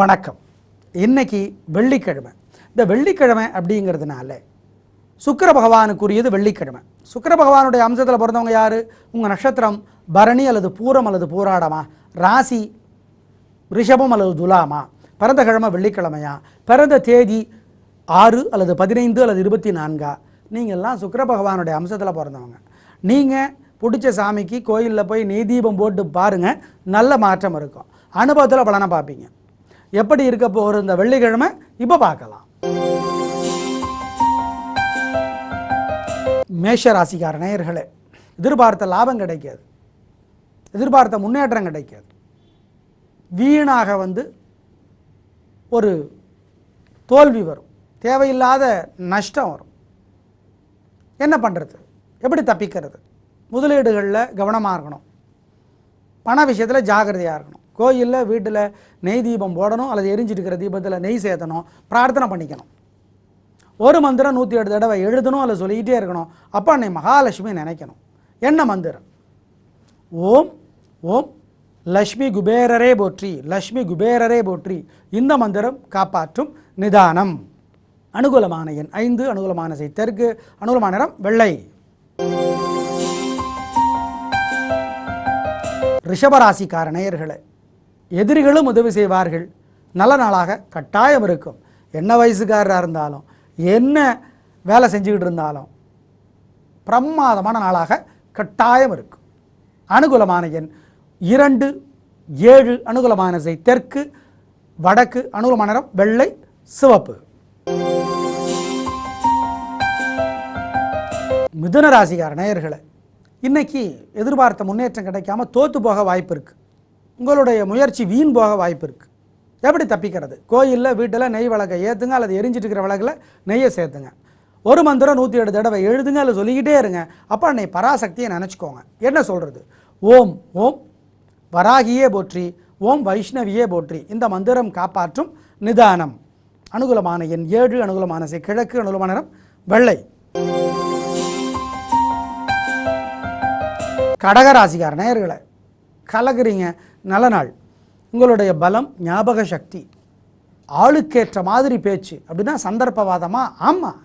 வணக்கம். இன்னைக்கு வெள்ளிக்கிழமை. இந்த வெள்ளிக்கிழமை அப்படிங்கிறதுனால சுக்கர பகவானுக்குரியது வெள்ளிக்கிழமை. சுக்கர பகவானுடைய அம்சத்தில் பிறந்தவங்க யார்? உங்கள் நட்சத்திரம் பரணி அல்லது பூரம் அல்லது பூராடமா? ராசி ரிஷபம் அல்லது துலாமா? பிறந்த கிழமை வெள்ளிக்கிழமையா? பிறந்த தேதி ஆறு அல்லது பதினைந்து அல்லது இருபத்தி நான்கா? நீங்கள்லாம் சுக்கர பகவானுடைய அம்சத்தில் பிறந்தவங்க. நீங்கள் பிடிச்ச சாமிக்கு கோயிலில் போய் நெய் தீபம் போட்டு பாருங்கள் நல்ல மாற்றம் இருக்கும். அனுபவத்தில் பலனை பார்ப்பீங்க. எப்படி இருக்க போகிற இந்த வெள்ளிக்கிழமை? இப்போ பார்க்கலாம். மேஷ ராசிக்கார நேயர்களே எதிர்பார்த்த லாபம் கிடைக்காது. எதிர்பார்த்த முன்னேற்றம் கிடைக்காது. வீணாக வந்து ஒரு தோல்வி வரும். தேவையில்லாத நஷ்டம் வரும். என்ன பண்ணுறது எப்படி தப்பிக்கிறது? முதலீடுகளில் கவனமாக இருக்கணும். பண விஷயத்தில் ஜாகிரதையாக இருக்கணும். கோயிலில் வீட்டில் நெய் தீபம் போடணும் அல்லது எரிஞ்சிட்டு இருக்கிற தீபத்தில் நெய் சேர்த்தணும் பிரார்த்தனை பண்ணிக்கணும். ஒரு மந்திரம் நூற்றி எட்டு தடவை எழுதணும் அல்லது சொல்லிக்கிட்டே இருக்கணும். அப்போ அன்னை மகாலட்சுமி நினைக்கணும். என்ன மந்திரம்? ஓம் ஓம் லக்ஷ்மி குபேரரே போற்றி லக்ஷ்மி குபேரரே போற்றி. இந்த மந்திரம் காப்பாற்றும் நிதானம். அனுகூலமான எண் ஐந்து அனுகூலமான செய் தெற்கு அனுகூலமான நிறம் வெள்ளை. ரிஷபராசிக்கார நேயர்களே எதிரிகளும் உதவி செய்வார்கள். நல்ல நாளாக கட்டாயம் இருக்கும். என்ன வயசுக்காரராக இருந்தாலும் என்ன வேலை செஞ்சுக்கிட்டு இருந்தாலும் பிரமாதமான நாளாக கட்டாயம் இருக்கும். அனுகூலமான எண் இரண்டு ஏழு அனுகூலமான செய் தெற்கு வடக்கு அனுகூலமான நிறம் வெள்ளை சிவப்பு. மிதுன ராசிக்கார நேயர்களை இன்னைக்கு எதிர்பார்த்த முன்னேற்றம் கிடைக்காம தோத்து போக வாய்ப்பு இருக்குது உங்களுடைய முயற்சி வீண் போக வாய்ப்பு இருக்குது எப்படி தப்பிக்கிறது? கோயிலில் வீட்டில் நெய் விளக்கை ஏற்றுங்க அல்லது எரிஞ்சிட்டு இருக்கிற விளக்கில் நெய்யை சேர்த்துங்க. ஒரு மந்திரம் நூற்றி ஏழு தடவை எழுதுங்க அல்லது சொல்லிக்கிட்டே இருங்க. அப்போ அன்னை பராசக்தியை நினச்சிக்கோங்க. என்ன சொல்கிறது ஓம் ஓம் வராகியே போற்றி ஓம் வைஷ்ணவியே போற்றி. இந்த மந்திரம் காப்பாற்றும் நிதானம். அனுகூலமான எண் ஏழு அனுகூலமான செய் கிழக்கு அனுகூலமான நிறம் வெள்ளை. கடகராசிக்கார நேயர்களே கலகுறீங்க நல்ல நாள். உங்களுடைய பலம் ஞாபக சக்தி ஆளுக்கேற்ற மாதிரி பேச்சு அப்படின்னா சந்தர்ப்பவாதமாக ஆமாம்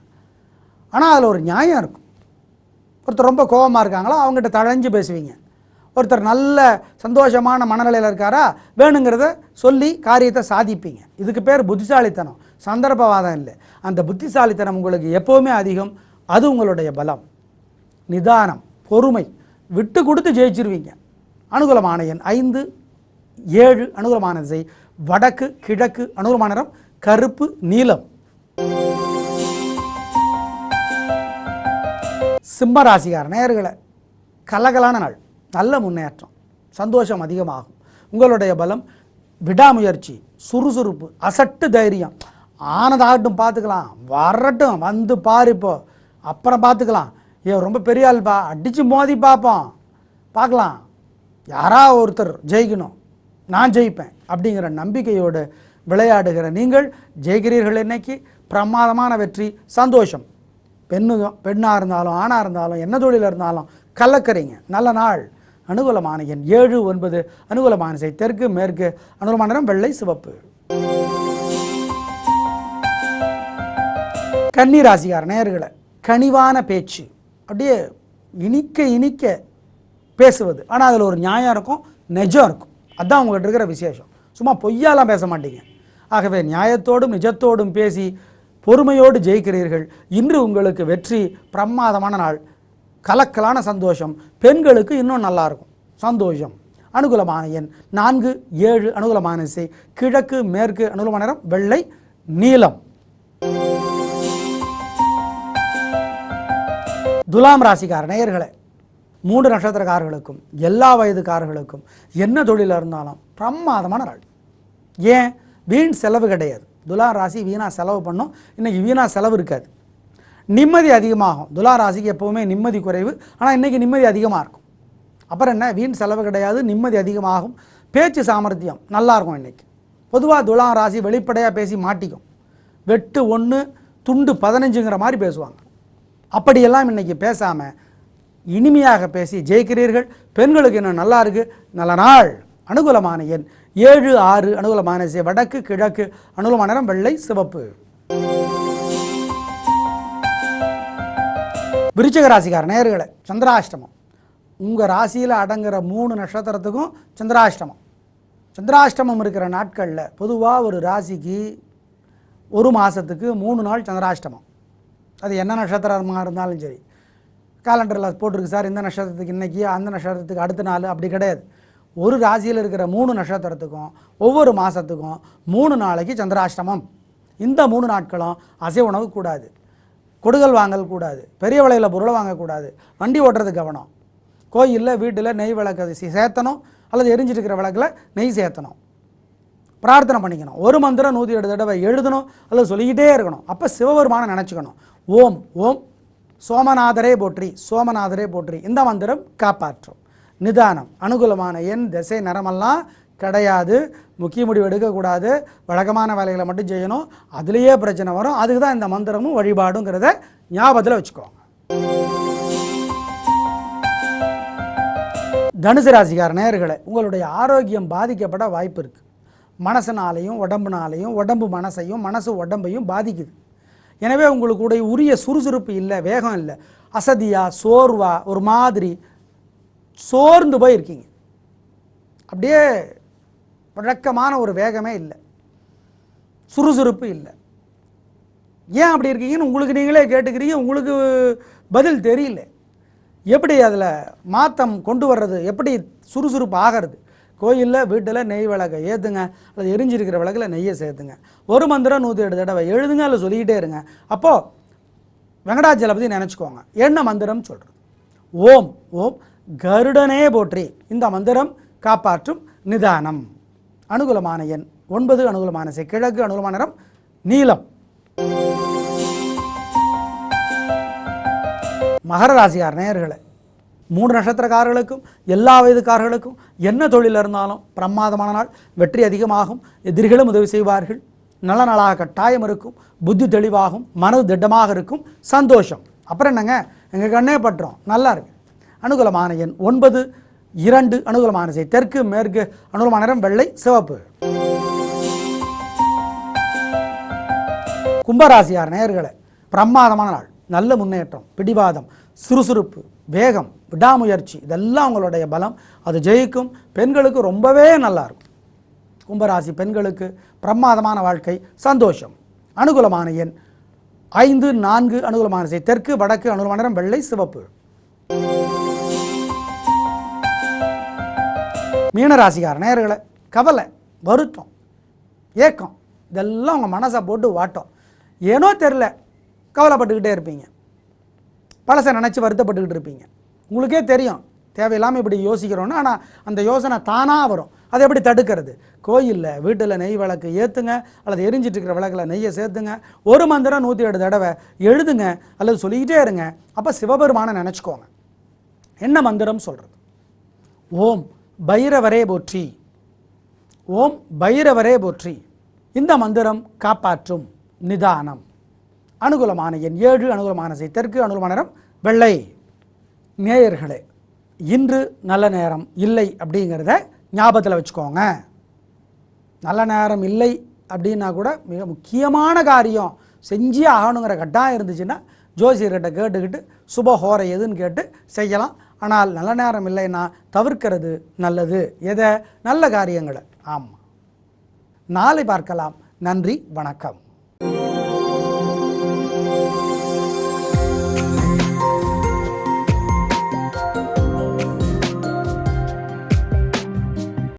ஆனால் அதில் ஒரு நியாயம் இருக்கும். ஒருத்தர் ரொம்ப கோபமாக இருக்காங்களோ அவங்ககிட்ட தழைஞ்சு பேசுவீங்க. ஒருத்தர் நல்ல சந்தோஷமான மனநிலையில் இருக்காரா வேணுங்கிறத சொல்லி காரியத்தை சாதிப்பீங்க. இதுக்கு பேர் புத்திசாலித்தனம். சந்தர்ப்பவாதம் இல்லை. அந்த புத்திசாலித்தனம் உங்களுக்கு எப்போவுமே அதிகம். அது உங்களுடைய பலம். நிதானம் பொறுமை. விட்டு கொடுத்து ஜெயிச்சிருவீங்க. அனுகூலமான எண் ஐந்து ஏழு அனுகூலமான திசை வடக்கு கிழக்கு அனுகூலமான நிறம் கருப்பு நீலம். சிம்ம ராசிகார நேர்களை கலகலான நாள் நல்ல முன்னேற்றம் சந்தோஷம் அதிகமாகும். உங்களுடைய பலம் விடாமுயற்சி சுறுசுறுப்பு அசட்டு தைரியம் ஆனதாகட்டும் பார்த்துக்கலாம் வரட்டும் வந்து பாரு இப்போ. அப்புறம் பார்த்துக்கலாம். ஏ ரொம்ப பெரிய ஆள்பா அடித்து மோதி பார்ப்போம். பார்க்கலாம். யாரா ஒருத்தர் ஜெயிக்கணும். நான் ஜெயிப்பேன் அப்படிங்கிற நம்பிக்கையோடு விளையாடுகிற நீங்கள் ஜெயிக்கிறீர்கள் இன்னைக்கு. பிரமாதமான வெற்றி சந்தோஷம். பெண்ணு பெண்ணாக இருந்தாலும் ஆணாக இருந்தாலும் என்ன தொழில் இருந்தாலும் கலக்கிறீங்க. நல்ல நாள். அனுகூலமான எண் ஏழு ஒன்பது. அனுகூலமான செய் தெற்கு மேற்கு. அனுகூலமான நிறம் வெள்ளை சிவப்பு. கன்னி ராசிக்கார நேயர்களே கனிவான பேச்சு. அப்படியே இனிக்க இனிக்க பேசுவது. ஆனால் அதில் ஒரு நியாயம் இருக்கும் நிஜம் இருக்கும். அதான் உங்கள்கிட்ட இருக்கிற விசேஷம். சும்மா பொய்யாலாம் பேச மாட்டீங்க. ஆகவே நியாயத்தோடும் நிஜத்தோடும் பேசி பொறுமையோடு ஜெயிக்கிறீர்கள். இன்று உங்களுக்கு வெற்றி பிரமாதமான நாள் கலக்கலான சந்தோஷம். பெண்களுக்கு இன்னும் நல்லாயிருக்கும். சந்தோஷம். அனுகூலமான எண் நான்கு ஏழு அனுகூலமான இசை. கிழக்கு மேற்கு அனுகூலமான நிறம் வெள்ளை நீலம். துலாம் ராசிக்கார நேயர்களே மூன்று நட்சத்திரக்காரர்களுக்கும் எல்லா வயதுக்காரர்களுக்கும் என்ன தொழிலாக இருந்தாலும் பிரமாதமான நாள். ஏன்? வீண் செலவு கிடையாது. துலா ராசி வீணாக செலவு பண்ணும். இன்றைக்கி வீணாக செலவு இருக்காது. நிம்மதி அதிகமாகும். துலா ராசிக்கு எப்போவுமே நிம்மதி குறைவு. ஆனால் இன்றைக்கி நிம்மதி அதிகமாக இருக்கும். அப்புறம் என்ன? வீண் செலவு கிடையாது நிம்மதி அதிகமாகும். பேச்சு சாமர்த்தியம் நல்லாயிருக்கும் இன்றைக்கி பொதுவாக துலா ராசி வெளிப்படையாக பேசி மாட்டிக்கும். வெட்டு ஒன்று துண்டு பதினஞ்சுங்கிற மாதிரி பேசுவாங்க. அப்படியெல்லாம் இன்றைக்கி பேசாமல் இனிமையாக பேசி ஜெயிக்கிறீர்கள். பெண்களுக்கு இன்னும் நல்லா இருக்கு. நல்ல நாள். அனுகூலமான எண். ஏழு ஆறு அனுகூலமான திசை வடக்கு கிழக்கு அனுகூலமான நிறம் வெள்ளை சிவப்பு. விருச்சக ராசிக்கார நேர்களை சந்திராஷ்டமம். உங்கள் ராசியில் அடங்குற மூணு நட்சத்திரத்துக்கும் சந்திராஷ்டமம். சந்திராஷ்டமம் இருக்கிற நாட்களில் பொதுவாக ஒரு ராசிக்கு ஒரு மாதத்துக்கு மூணு நாள் சந்திராஷ்டமம். அது என்ன நட்சத்திரமாக இருந்தாலும் சரி. காலண்டரில் போட்டிருக்கு சார் இந்த நட்சத்திரத்துக்கு இன்றைக்கி அந்த நட்சத்திரத்துக்கு அடுத்த நாள் அப்படி கிடையாது. ஒரு ராசியில் இருக்கிற மூணு நட்சத்திரத்துக்கும் ஒவ்வொரு மாதத்துக்கும் மூணு நாளைக்கு சந்திராஷ்டமம். இந்த மூணு நாட்களும் அசைவ உணவு கூடாது. கொடுகல் வாங்கல் கூடாது. பெரிய விலையில் பொருளை வாங்கக்கூடாது வண்டி ஓட்டுறது கவனம். கோயிலில் வீட்டில் நெய் விளக்கு சேர்த்தணும். அல்லது எரிஞ்சிட்டு இருக்கிற விளக்கில் நெய் சேர்த்தணும். பிரார்த்தனை பண்ணிக்கணும். ஒரு மந்திரம் நூற்றி எட்டு தடவை எழுதணும். அல்லது சொல்லிக்கிட்டே இருக்கணும். அப்போ சிவபெருமானை நினச்சிக்கணும். ஓம் ஓம் சோமநாதரே போற்றி சோமநாதரே போற்றி. இந்த மந்திரம் காப்பாற்றும். நிதானம் அனுகூலமான எண் திசை நிறமெல்லாம் கிடையாது. முக்கிய முடிவு எடுக்கக்கூடாது. வழக்கமான வேலைகளை மட்டும் செய்யணும். அதுலேயே பிரச்சனை வரும். அதுக்கு தான் இந்த மந்திரமும் வழிபாடுங்கிறத ஞாபகத்தில் வச்சுக்கோங்க. தனுசு ராசிக்கார நேர்களை உங்களுடைய ஆரோக்கியம் பாதிக்கப்பட வாய்ப்பு இருக்குது மனசனாலையும் உடம்புனாலையும் உடம்பு மனசையும் மனசு உடம்பையும் பாதிக்குது. எனவே உங்களுடைய உரிய சுறுசுறுப்பு இல்லை வேகம் இல்லை. அசதியாக சோர்வாக ஒரு மாதிரி சோர்ந்து போய் இருக்கீங்க அப்படியே வழக்கமான ஒரு வேகமே இல்லை. சுறுசுறுப்பு இல்லை. ஏன் அப்படி இருக்கீங்கன்னு உங்களுக்கு நீங்களே கேட்டுக்கிறீங்க உங்களுக்கு பதில் தெரியல. எப்படி அதில் மாற்றம் கொண்டு வர்றது எப்படி சுறுசுறுப்பு ஆகிறது? கோயிலில் வீட்டில் நெய் விளக்கை ஏற்றுங்க அல்லது எரிஞ்சிருக்கிற விளக்கில் நெய்யை சேர்த்துங்க. ஒரு மந்திரம் நூற்றி எட்டு தடவை எழுதுங்க அல்லது சொல்லிக்கிட்டே இருங்க. அப்போது வெங்கடாச்சலபதி நினச்சிக்கோங்க. என்ன மந்திரம் சொல்கிறது ஓம் ஓம் கருடனே போற்றி. இந்த மந்திரம் காப்பாற்றும் நிதானம். அனுகூலமான எண் ஒன்பது அனுகூலமான செய் கிழக்கு அனுகூலமான நிறம் நீலம் மகர ராசியார் நேயர்களை மூன்று நட்சத்திரக்காரர்களுக்கும் எல்லா வயதுக்காரர்களுக்கும் என்ன தொழில் இருந்தாலும் பிரமாதமான நாள் வெற்றி அதிகமாகும் எதிரிகளும் உதவி செய்வார்கள். நல்ல நாளாக கட்டாயம் இருக்கும் புத்தி தெளிவாகும் மனது திட்டமாக இருக்கும் சந்தோஷம். அப்புறம் என்னங்க? எங்கள் கண்ணே பற்றோம் நல்லா இருக்கு. அனுகூலமான எண் ஒன்பது இரண்டு அனுகூலமான செய் தெற்கு மேற்கு அனுகூலமான நிறம் வெள்ளை சிவப்பு. கும்பராசியார் நேர்களை பிரமாதமான நாள். நல்ல முன்னேற்றம் பிடிவாதம் சுறுசுறுப்பு வேகம் விடாமுயற்சி இதெல்லாம் உங்களுடைய பலம். அது ஜெயிக்கும். பெண்களுக்கு ரொம்பவே நல்லா இருக்கும். கும்பராசி பெண்களுக்கு பிரமாதமான வாழ்க்கை சந்தோஷம். அனுகூலமான எண் ஐந்து நான்கு அனுகூலமான செய் தெற்கு வடக்கு அனுகூலமான நிறம் வெள்ளை சிவப்பு. மீனராசிக்கார நேர்களை கவலை வருத்தம் ஏக்கம் இதெல்லாம் உங்கள் மனசை போட்டு வாட்டம். ஏனோ தெரில கவலைப்பட்டுக்கிட்டே இருப்பீங்க. பழசை நினச்சி வருத்தப்பட்டுக்கிட்டு இருப்பீங்க. உங்களுக்கே தெரியும். தேவையில்லாமல் இப்படி யோசிக்கிறோன்னு ஆனால் அந்த யோசனை தானாக வரும். அதை எப்படி தடுக்கிறது? கோயிலில் வீட்டில் நெய் விளக்கு ஏற்றுங்க அல்லது எரிஞ்சிட்டு இருக்கிற விளக்கில் நெய்யை சேர்த்துங்க. ஒரு மந்திரம் நூற்றி ஏழு தடவை எழுதுங்க. அல்லது சொல்லிக்கிட்டே இருங்க. அப்போ சிவபெருமானை நினச்சிக்கோங்க. என்ன மந்திரம் சொல்கிறது ஓம் பைரவரே போற்றி. ஓம் பைரவரே போற்றி. இந்த மந்திரம் காப்பாற்றும் நிதானம். அனுகூலமான எண் ஏழு அனுகூலமான செய் தெற்கு அனுகூலமான நிறம் வெள்ளை. நேயர்களே இன்று நல்ல நேரம் இல்லை அப்படிங்கிறத ஞாபகத்தில் வச்சுக்கோங்க. நல்ல நேரம் இல்லை அப்படின்னா கூட மிக முக்கியமான காரியம். செஞ்சே ஆகணுங்கிற கட்டாயம் இருந்துச்சுன்னா ஜோசியர்கிட்ட கேட்டுக்கிட்டு சுபஹோரை எதுன்னு கேட்டு செய்யலாம். ஆனால் நல்ல நேரம் இல்லைன்னா தவிர்க்கிறது நல்லது. எதை? நல்ல காரியங்களை. ஆமாம் நாளை பார்க்கலாம். நன்றி வணக்கம்.